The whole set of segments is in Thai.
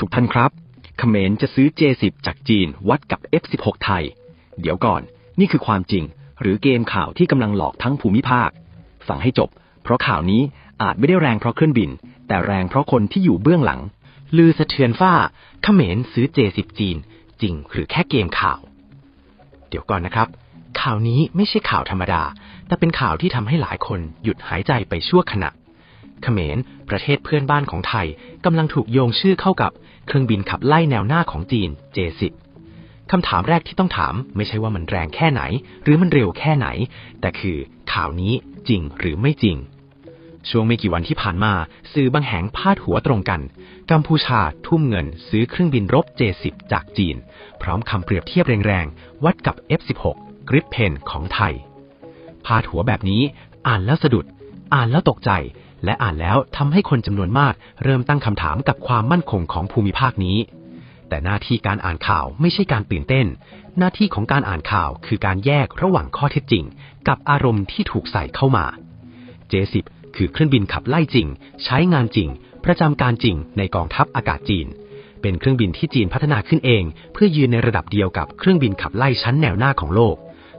ทุกท่านครับเขมรจะซื้อ J10 จากจีนวัดกับ F16 ไทย เดี๋ยวก่อน นี่คือความจริง หรือเกมข่าวที่กำลังหลอกทั้งภูมิภาค ฟังให้จบ เพราะข่าวนี้อาจไม่ได้แรงเพราะเครื่องบิน แต่แรงเพราะคนที่อยู่เบื้องหลัง ลือสะเทือนฟ้าเขมรซื้อ J10 จีน จริงหรือแค่เกมข่าว เดี๋ยวก่อนนะครับ ข่าวนี้ไม่ใช่ข่าวธรรมดา แต่เป็นข่าวที่ทำให้หลายคนหยุดหายใจไปชั่วขณะ เขมร ประเทศเพื่อนบ้านของไทยกำลังถูกโยงชื่อเข้ากับเครื่องบินขับไล่แนวหน้าของจีน J10 คำถามแรกที่ต้องถามไม่ใช่ว่ามันแรงแค่ไหน หรือมันเร็วแค่ไหน แต่คือข่าวนี้จริงหรือไม่จริง ช่วงไม่กี่วันที่ผ่านมา สื่อบางแห่งพาดหัวตรงกัน กัมพูชาทุ่มเงินซื้อเครื่องบินรบ J10 จากจีน พร้อมคำเปรียบเทียบแรงๆ วัดกับ F16 กริปเพนของไทย พาดหัวแบบนี้อ่านแล้วสะดุด อ่านแล้วตกใจ และอ่านแล้วทำให้คนจำนวนมาก เริ่มตั้งคำถามกับความมั่นคงของภูมิภาคนี้ แต่หน้าที่การอ่านข่าวไม่ใช่การตื่นเต้น หน้าที่ของการอ่านข่าวคือการแยกระหว่างข้อเท็จจริง กับอารมณ์ที่ถูกใส่เข้ามา J10 คือเครื่องบินขับไล่จริง ใช้งานจริง ประจำการจริงในกองทัพอากาศจีน เป็นเครื่องบินที่จีนพัฒนาขึ้นเอง เพื่อยืนในระดับเดียวกับเครื่องบินขับไล่ชั้นแนวหน้าของโลก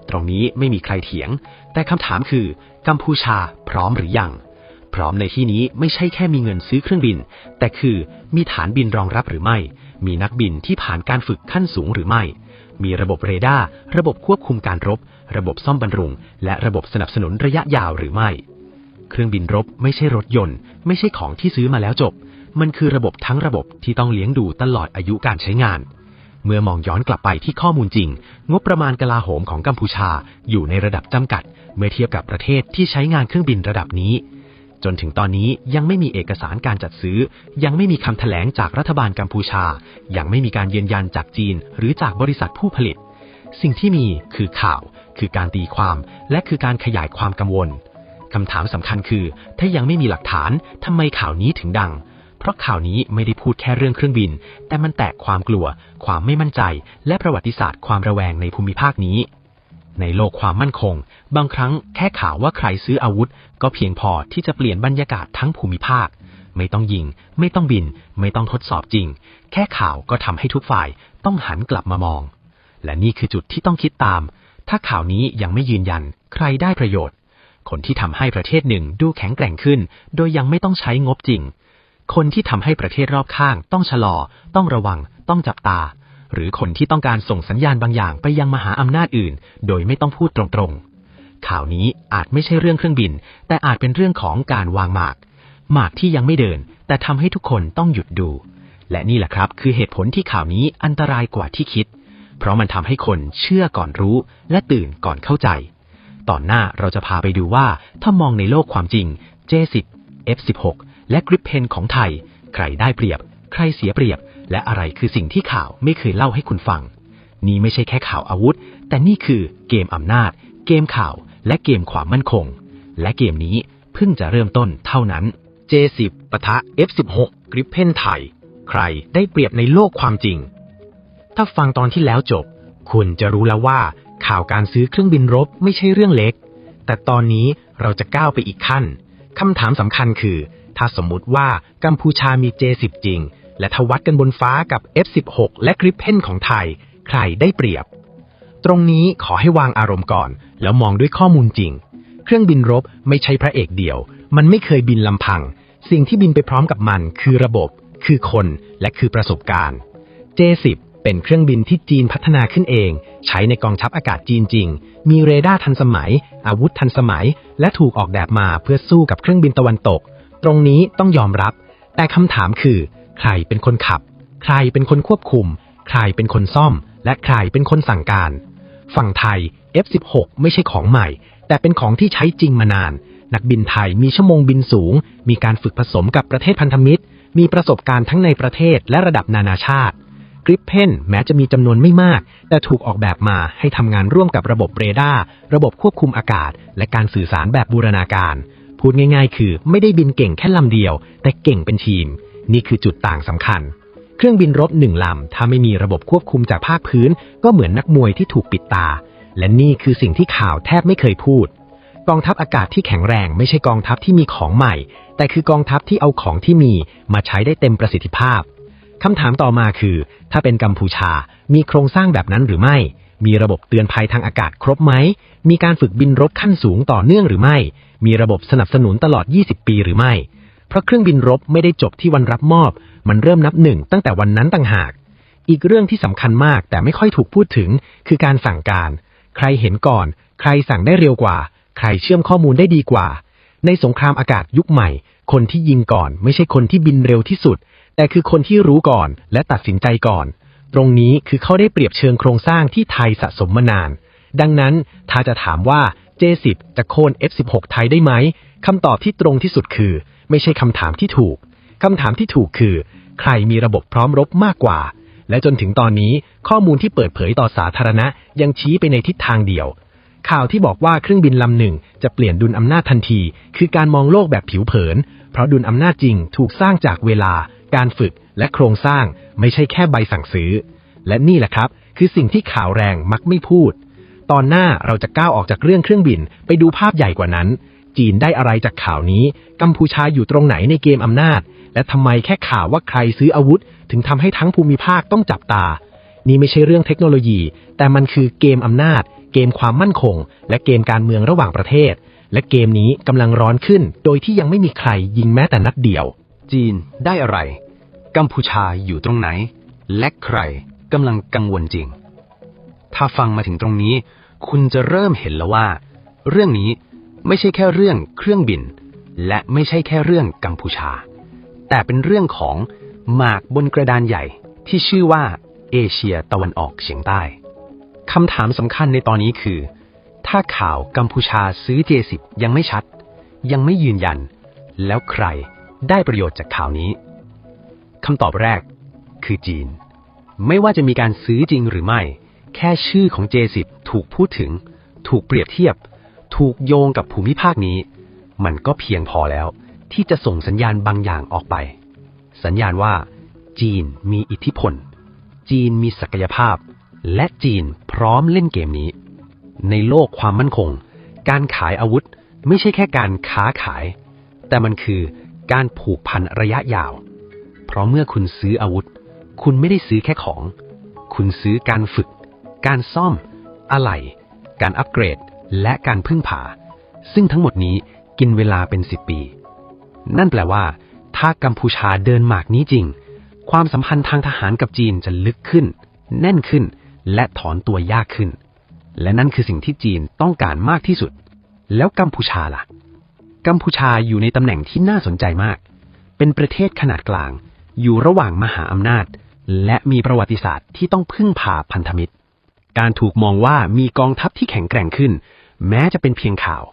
ตรงนี้ไม่มีใครเถียง แต่คำถามคือ กัมพูชาพร้อมหรือยัง พร้อมในที่นี้ไม่ใช่แค่มีเงินซื้อเครื่องบิน แต่คือมีฐานบินรองรับหรือไม่ มีนักบินที่ผ่านการฝึกขั้นสูงหรือไม่ มีระบบเรดาร์ ระบบควบคุมการรบ ระบบซ่อมบำรุง และระบบสนับสนุนระยะยาวหรือไม่ เครื่องบินรบไม่ใช่รถยนต์ ไม่ใช่ของที่ซื้อมาแล้วจบ มันคือระบบทั้งระบบที่ต้องเลี้ยงดูตลอดอายุการใช้งานเมื่อมองย้อนกลับไปที่ข้อมูลจริง งบประมาณกลาโหมของกัมพูชาอยู่ในระดับจำกัด เมื่อเทียบกับประเทศที่ใช้งานเครื่องบินระดับนี้ จนถึงตอนนี้ยังไม่มีเอกสารการจัดซื้อ ยังไม่มีคำแถลงจากรัฐบาลกัมพูชา ยังไม่มีการยืนยันจากจีน หรือจากบริษัทผู้ผลิต สิ่งที่มีคือข่าว คือการตีความ และคือการขยายความกังวลคำถามสำคัญคือ ถ้ายังไม่มีหลักฐานทำไมข่าวนี้ถึงดัง เพราะข่าวนี้ไม่ได้พูดแค่เรื่องเครื่องบิน แต่มันแตกความกลัว ความไม่มั่นใจ และประวัติศาสตร์ความระแวงในภูมิภาคนี้ ในโลกความมั่นคง บางครั้งแค่ข่าวว่าใครซื้ออาวุธ ก็เพียงพอที่จะเปลี่ยนบรรยากาศทั้งภูมิภาค ไม่ต้องยิง ไม่ต้องบิน ไม่ต้องทดสอบจริง แค่ข่าวก็ทำให้ทุกฝ่ายต้องหันกลับมามอง และนี่คือจุดที่ต้องคิดตาม ถ้าข่าวนี้ยังไม่ยืนยัน ใครได้ประโยชน์ คนที่ทำให้ประเทศหนึ่งดูแข็งแกร่งขึ้น โดยยังไม่ต้องใช้งบจริง คนที่ทำให้ประเทศรอบข้าง ต้องชะลอ ต้องระวัง ต้องจับตา หรือคนที่ต้องการส่งสัญญาณบางอย่างไปยังมหาอำนาจอื่น โดยไม่ต้องพูดตรงๆ ข่าวนี้อาจไม่ใช่เรื่องเครื่องบิน แต่อาจเป็นเรื่องของการวางหมาก หมากที่ยังไม่เดิน แต่ทำให้ทุกคนต้องหยุดดู และนี่แหละครับ คือเหตุผลที่ข่าวนี้อันตรายกว่าที่คิด เพราะมันทำให้คนเชื่อก่อนรู้ และตื่นก่อนเข้าใจ ตอนหน้าเราจะพาไปดูว่าถ้ามองในโลกความจริง J10 F16 และกริปเพนของไทย ใครได้เปรียบ ใครเสียเปรียบ และอะไรคือสิ่งที่ข่าวไม่เคยเล่าให้คุณฟัง นี่ไม่ใช่แค่ข่าวอาวุธ แต่นี่คือเกมอำนาจ เกมข่าว และเกมความมั่นคง และเกมนี้เพิ่งจะเริ่มต้นเท่านั้น J10 ปะทะ F16 กริปเพนไทย ใครได้เปรียบในโลกความจริง ถ้าฟังตอนที่แล้วจบ คุณจะรู้แล้วว่าข่าวการซื้อเครื่องบินรบไม่ใช่เรื่องเล็ก แต่ตอนนี้เราจะก้าวไปอีกขั้นคำถามสำคัญคือ ถ้าสมมุติว่ากัมพูชามี J10 จริง และทวัดกันบนฟ้ากับ F16 และกริปเพนของไทย ใครได้เปรียบ ตรงนี้ขอให้วางอารมณ์ก่อน แล้วมองด้วยข้อมูลจริง เครื่องบินรบไม่ใช่พระเอกเดียว มันไม่เคยบินลำพัง สิ่งที่บินไปพร้อมกับมันคือระบบ คือคนและคือประสบการณ์ J10 เป็นเครื่องบินที่จีนพัฒนาขึ้นเอง ใช้ในกองทัพอากาศจีนจริง มีเรดาร์ทันสมัย อาวุธทันสมัย และถูกออกแบบมาเพื่อสู้กับเครื่องบินตะวันตก ตรงนี้ต้องยอมรับ แต่คำถามคือ ใครเป็นคนขับ ใครเป็นคนควบคุม ใครเป็นคนซ่อม และใครเป็นคนสั่งการ ฝั่งไทย F16 ไม่ใช่ของใหม่ แต่เป็นของที่ใช้จริงมานาน นักบินไทยมีชั่วโมงบินสูง มีการฝึกผสมกับประเทศพันธมิตร มีประสบการณ์ทั้งในประเทศและระดับนานาชาติกริปเพนแม้จะมีจำนวนไม่มาก แต่ถูกออกแบบมาให้ทำงานร่วมกับระบบเรดาร์ระบบควบคุมอากาศ และการสื่อสารแบบบูรณาการ พูดง่ายๆ คือไม่ได้บินเก่งแค่ลำเดียว แต่เก่งเป็นทีม นี่คือจุดต่างสำคัญ เครื่องบินรบหนึ่งลำ ถ้าไม่มีระบบควบคุมจากภาคพื้น ก็เหมือนนักมวยที่ถูกปิดตา และนี่คือสิ่งที่ข่าวแทบไม่เคยพูด กองทัพอากาศที่แข็งแรงไม่ใช่กองทัพที่มีของใหม่ แต่คือกองทัพที่เอาของที่มีมาใช้ได้เต็มประสิทธิภาพคำถามต่อมาคือ ถ้าเป็นกัมพูชา มีโครงสร้างแบบนั้นหรือไม่ มีระบบเตือนภัยทางอากาศครบไหม มีการฝึกบินรบขั้นสูงต่อเนื่องหรือไม่ มีระบบสนับสนุนตลอด 20 ปีหรือไม่ เพราะเครื่องบินรบไม่ได้จบที่วันรับมอบ มันเริ่มนับหนึ่งตั้งแต่วันนั้นต่างหาก อีกเรื่องที่สำคัญมากแต่ไม่ค่อยถูกพูดถึง คือการสั่งการ ใครเห็นก่อน ใครสั่งได้เร็วกว่า ใครเชื่อมข้อมูลได้ดีกว่า ในสงครามอากาศยุคใหม่ คนที่ยิงก่อน ไม่ใช่คนที่บินเร็วที่สุด แต่คือคนที่รู้ก่อนและตัดสินใจก่อน ตรงนี้คือเขาได้เปรียบเชิงโครงสร้างที่ไทยสะสมมานาน ดังนั้นถ้าจะถามว่า J10 จะโค่น F16 ไทยได้ไหมคำตอบที่ตรงที่สุดคือ ไม่ใช่คำถามที่ถูก คำถามที่ถูกคือ ใครมีระบบพร้อมรบมากกว่า และจนถึงตอนนี้ข้อมูลที่เปิดเผยต่อสาธารณะยังชี้ไปในทิศทางเดียว ข่าวที่บอกว่าเครื่องบินลำหนึ่งจะเปลี่ยนดุลอำนาจทันที คือการมองโลกแบบผิวเผิน เพราะดุลอำนาจจริงถูกสร้างจากเวลา การฝึกและโครงสร้างไม่ใช่แค่ใบสั่งซื้อ และนี่แหละครับ คือสิ่งที่ข่าวแรงมักไม่พูด ตอนหน้าเราจะก้าวออกจากเรื่องเครื่องบินไปดูภาพใหญ่กว่านั้น จีนได้อะไรจากข่าวนี้ กัมพูชาอยู่ตรงไหนในเกมอำนาจ และทำไมแค่ข่าวว่าใครซื้ออาวุธ ถึงทำให้ทั้งภูมิภาคต้องจับตา นี่ไม่ใช่เรื่องเทคโนโลยี แต่มันคือเกมอำนาจ เกมความมั่นคง และเกมการเมืองระหว่างประเทศ และเกมนี้กำลังร้อนขึ้น โดยที่ยังไม่มีใครยิงแม้แต่นัดเดียว จีนได้อะไร กัมพูชาอยู่ตรงไหน และใครกำลังกังวลจริง ถ้าฟังมาถึงตรงนี้ คุณจะเริ่มเห็นแล้วว่า เรื่องนี้ ไม่ใช่แค่เรื่องเครื่องบิน และไม่ใช่แค่เรื่องกัมพูชา แต่เป็นเรื่องของหมากบนกระดานใหญ่ที่ชื่อว่าเอเชียตะวันออกเฉียงใต้คำถามสำคัญในตอนนี้คือ ถ้าข่าวกัมพูชาซื้อ J10 ยังไม่ชัด ยังไม่ยืนยัน แล้วใครได้ประโยชน์จากข่าวนี้คำตอบแรกคือจีน ไม่ว่าจะมีการซื้อจริงหรือไม่ แค่ชื่อของ J10 ถูกพูดถึง ถูกเปรียบเทียบ ถูกโยงกับภูมิภาคนี้ มันก็เพียงพอแล้ว ที่จะส่งสัญญาณบางอย่างออกไป สัญญาณว่า จีนมีอิทธิพล จีนมีศักยภาพ และจีนพร้อมเล่นเกมนี้ ในโลกความมั่นคง การขายอาวุธไม่ใช่แค่การค้าขาย แต่มันคือการผูกพันระยะยาว เพราะเมื่อคุณซื้ออาวุธ คุณไม่ได้ซื้อแค่ของ คุณซื้อการฝึก การซ่อม อะไหล่ การอัปเกรด และการพึ่งพาซึ่งทั้งหมดนี้กินเวลาเป็นสิบปี นั่นแปลว่า ถ้ากัมพูชาเดินหมากนี้จริง ความสัมพันธ์ทางทหารกับจีนจะลึกขึ้น แน่นขึ้น และถอนตัวยากขึ้น และนั่นคือสิ่งที่จีนต้องการมากที่สุด แล้วกัมพูชาล่ะ กัมพูชาอยู่ในตำแหน่งที่น่าสนใจมาก เป็นประเทศขนาดกลาง อยู่ระหว่างมหาอำนาจ และมีประวัติศาสตร์ที่ต้องพึ่งพาพันธมิตร การถูกมองว่ามีกองทัพที่แข็งแกร่งขึ้น แม้จะเป็นเพียงข่าว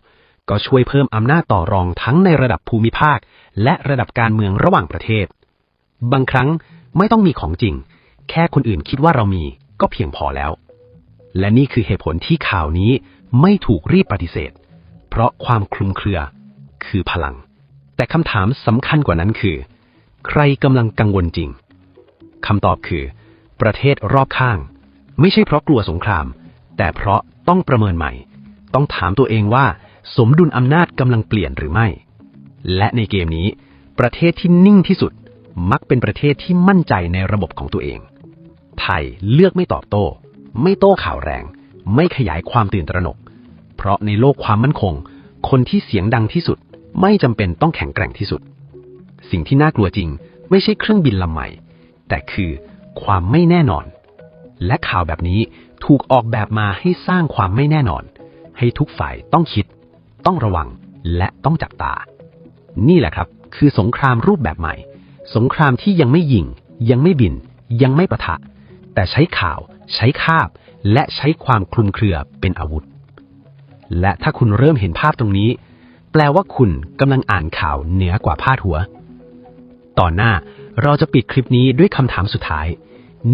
ก็ช่วยเพิ่มอำนาจต่อรองทั้งในระดับภูมิภาค และระดับการเมืองระหว่างประเทศ บางครั้งไม่ต้องมีของจริง แค่คนอื่นคิดว่าเรามีก็เพียงพอแล้ว และนี่คือเหตุผลที่ข่าวนี้ไม่ถูกรีบปฏิเสธ เพราะความคลุมเครือ คือพลัง แต่คำถามสำคัญกว่านั้นคือ ใครกำลังกังวลจริงคำตอบคือ ประเทศรอบข้าง ไม่ใช่เพราะกลัวสงคราม แต่เพราะต้องประเมินใหม่ ต้องถามตัวเองว่า สมดุลอำนาจกำลังเปลี่ยนหรือไม่ และในเกมนี้ ประเทศที่นิ่งที่สุด มักเป็นประเทศที่มั่นใจในระบบของตัวเอง ไทยเลือกไม่ตอบโต้ ไม่โต้ข่าวแรง ไม่ขยายความตื่นตระหนก เพราะในโลกความมั่นคง คนที่เสียงดังที่สุด ไม่จำเป็นต้องแข็งแกร่งที่สุด สิ่งที่น่ากลัวจริง ไม่ใช่เครื่องบินลำใหม่ แต่คือความไม่แน่นอน และข่าวแบบนี้ถูกออกแบบมาให้สร้างความไม่แน่นอน ให้ทุกฝ่ายต้องคิด ต้องระวังและต้องจับตา นี่แหละครับ คือสงครามรูปแบบใหม่ สงครามที่ยังไม่ยิง ยังไม่บิน ยังไม่ประทะ แต่ใช้ข่าว ใช้คาบ และใช้ความคลุมเครือเป็นอาวุธ และถ้าคุณเริ่มเห็นภาพตรงนี้ แปลว่าคุณกำลังอ่านข่าวเหนือกว่าพาดหัว ตอนหน้าเราจะปิดคลิปนี้ด้วยคำถามสุดท้าย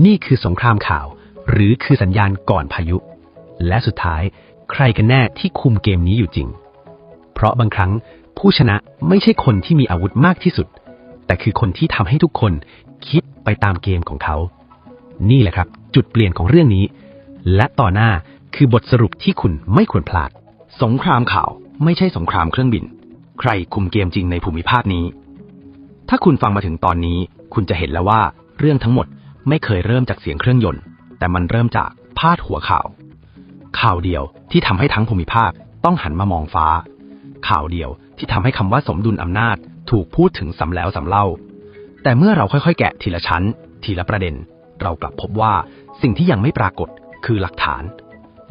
นี่คือสงครามข่าว หรือคือสัญญาณก่อนพายุ และสุดท้ายใครกันแน่ที่คุมเกมนี้อยู่จริง เพราะบางครั้งผู้ชนะไม่ใช่คนที่มีอาวุธมากที่สุด แต่คือคนที่ทำให้ทุกคนคิดไปตามเกมของเขา นี่แหละครับ จุดเปลี่ยนของเรื่องนี้ และต่อหน้าคือบทสรุปที่คุณไม่ควรพลาด สงครามข่าวไม่ใช่สงครามเครื่องบิน ใครคุมเกมจริงในภูมิภาคนี้ ถ้าคุณฟังมาถึงตอนนี้ คุณจะเห็นแล้วว่าเรื่องทั้งหมดไม่เคยเริ่มจากเสียงเครื่องยนต์ แต่มันเริ่มจากพาดหัวข่าว ข่าวเดียวที่ทำให้ทั้งภูมิภาคต้องหันมามองฟ้า ข่าวเดียวที่ทำให้คำว่าสมดุลอำนาจถูกพูดถึงสำแล้วสำเล่า แต่เมื่อเราค่อยๆ แกะทีละชั้น ทีละประเด็น เรากลับพบว่าสิ่งที่ยังไม่ปรากฏคือหลักฐาน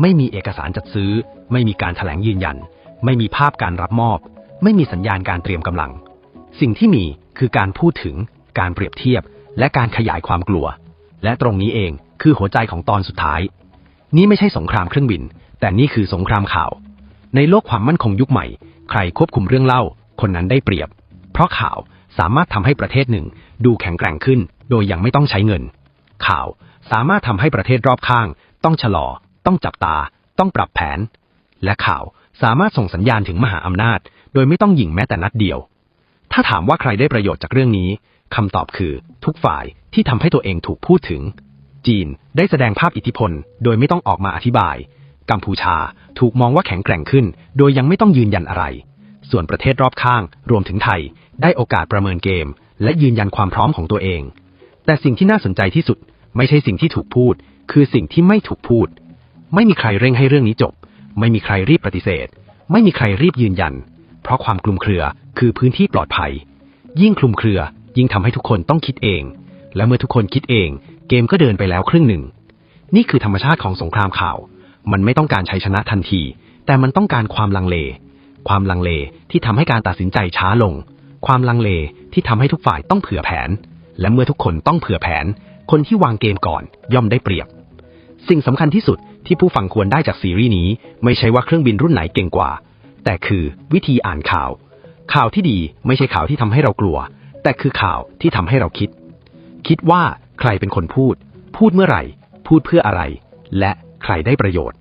ไม่มีเอกสารจัดซื้อ ไม่มีการถแถลงยืนยัน ไม่มีภาพการรับมอบ ไม่มีสัญญาณการเตรียมกำลัง สิ่งที่มีคือการพูดถึง การเปรียบเทียบ และการขยายความกลัว และตรงนี้เองคือหัวใจของตอนสุดท้าย นี่ไม่ใช่สงครามเครื่องบิน แต่นี่คือสงครามข่าว ในโลกความมั่นคงยุคใหม่ ใครควบคุมเรื่องเล่า คนนั้นได้เปรียบ เพราะข่าวสามารถทำให้ประเทศหนึ่ง ดูแข็งแกร่งขึ้น โดยยังไม่ต้องใช้เงิน ข่าวสามารถทำให้ประเทศรอบข้าง ต้องชะลอ ต้องจับตา ต้องปรับแผน และข่าวสามารถส่งสัญญาณถึงมหาอำนาจ โดยไม่ต้องยิงแม้แต่นัดเดียว ถ้าถามว่าใครได้ประโยชน์จากเรื่องนี้คำตอบคือทุกฝ่ายที่ทำให้ตัวเองถูกพูดถึง จีนได้แสดงภาพอิทธิพล โดยไม่ต้องออกมาอธิบาย กัมพูชาถูกมองว่าแข็งแกร่งขึ้น โดยยังไม่ต้องยืนยันอะไร ส่วนประเทศรอบข้าง รวมถึงไทย ได้โอกาสประเมินเกม และยืนยันความพร้อมของตัวเอง แต่สิ่งที่น่าสนใจที่สุด ไม่ใช่สิ่งที่ถูกพูด คือสิ่งที่ไม่ถูกพูด ไม่มีใครเร่งให้เรื่องนี้จบ ไม่มีใครรีบปฏิเสธ ไม่มีใครรีบยืนยัน เพราะความคลุมเครือคือพื้นที่ปลอดภัย ยิ่งคลุมเครือยิ่งทำให้ทุกคนต้องคิดเอง และเมื่อทุกคนคิดเอง เกมก็เดินไปแล้วครึ่งหนึ่ง นี่คือธรรมชาติของสงครามข่าว มันไม่ต้องการชัยชนะทันที แต่มันต้องการความลังเล ความลังเลที่ทำให้การตัดสินใจช้าลง ความลังเลที่ทำให้ทุกฝ่ายต้องเผื่อแผน และเมื่อทุกคนต้องเผื่อแผน คนที่วางเกมก่อนย่อมได้เปรียบ สิ่งสำคัญที่สุดที่ผู้ฟังควรได้จากซีรีส์นี้ ไม่ใช่ว่าเครื่องบินรุ่นไหนเก่งกว่า แต่คือวิธีอ่านข่าว ข่าวที่ดีไม่ใช่ข่าวที่ทำให้เรากลัว แต่คือข่าวที่ทำให้เราคิด คิดว่าใครเป็นคนพูด พูดเมื่อไหร่ พูดเพื่ออะไร และใครได้ประโยชน์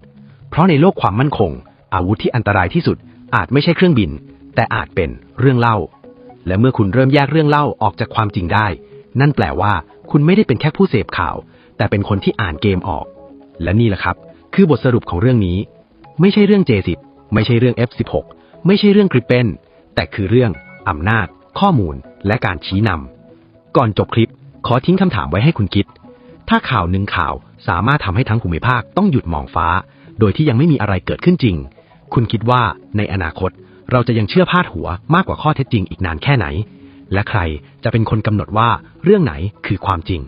เพราะในโลกความมั่นคง อาวุธที่อันตรายที่สุดอาจไม่ใช่เครื่องบิน แต่อาจเป็นเรื่องเล่า และเมื่อคุณเริ่มแยกเรื่องเล่าออกจากความจริงได้ นั่นแปลว่าคุณไม่ได้เป็นแค่ผู้เสพข่าว แต่เป็นคนที่อ่านเกมออก และนี่แหละครับ คือบทสรุปของเรื่องนี้ ไม่ใช่เรื่อง J10 ไม่ใช่เรื่อง F16 ไม่ใช่เรื่องกริปเปนแต่คือเรื่องอำนาจ ข้อมูล และการชี้นำก่อนจบคลิป ขอทิ้งคำถามไว้ให้คุณคิด ถ้าข่าวหนึ่งข่าวสามารถทำให้ทั้งภูมิภาคต้องหยุดมองฟ้า โดยที่ยังไม่มีอะไรเกิดขึ้นจริง คุณคิดว่าในอนาคตเราจะยังเชื่อพาดหัวมากกว่าข้อเท็จจริงอีกนานแค่ไหน และใครจะเป็นคนกำหนดว่าเรื่องไหนคือความจริง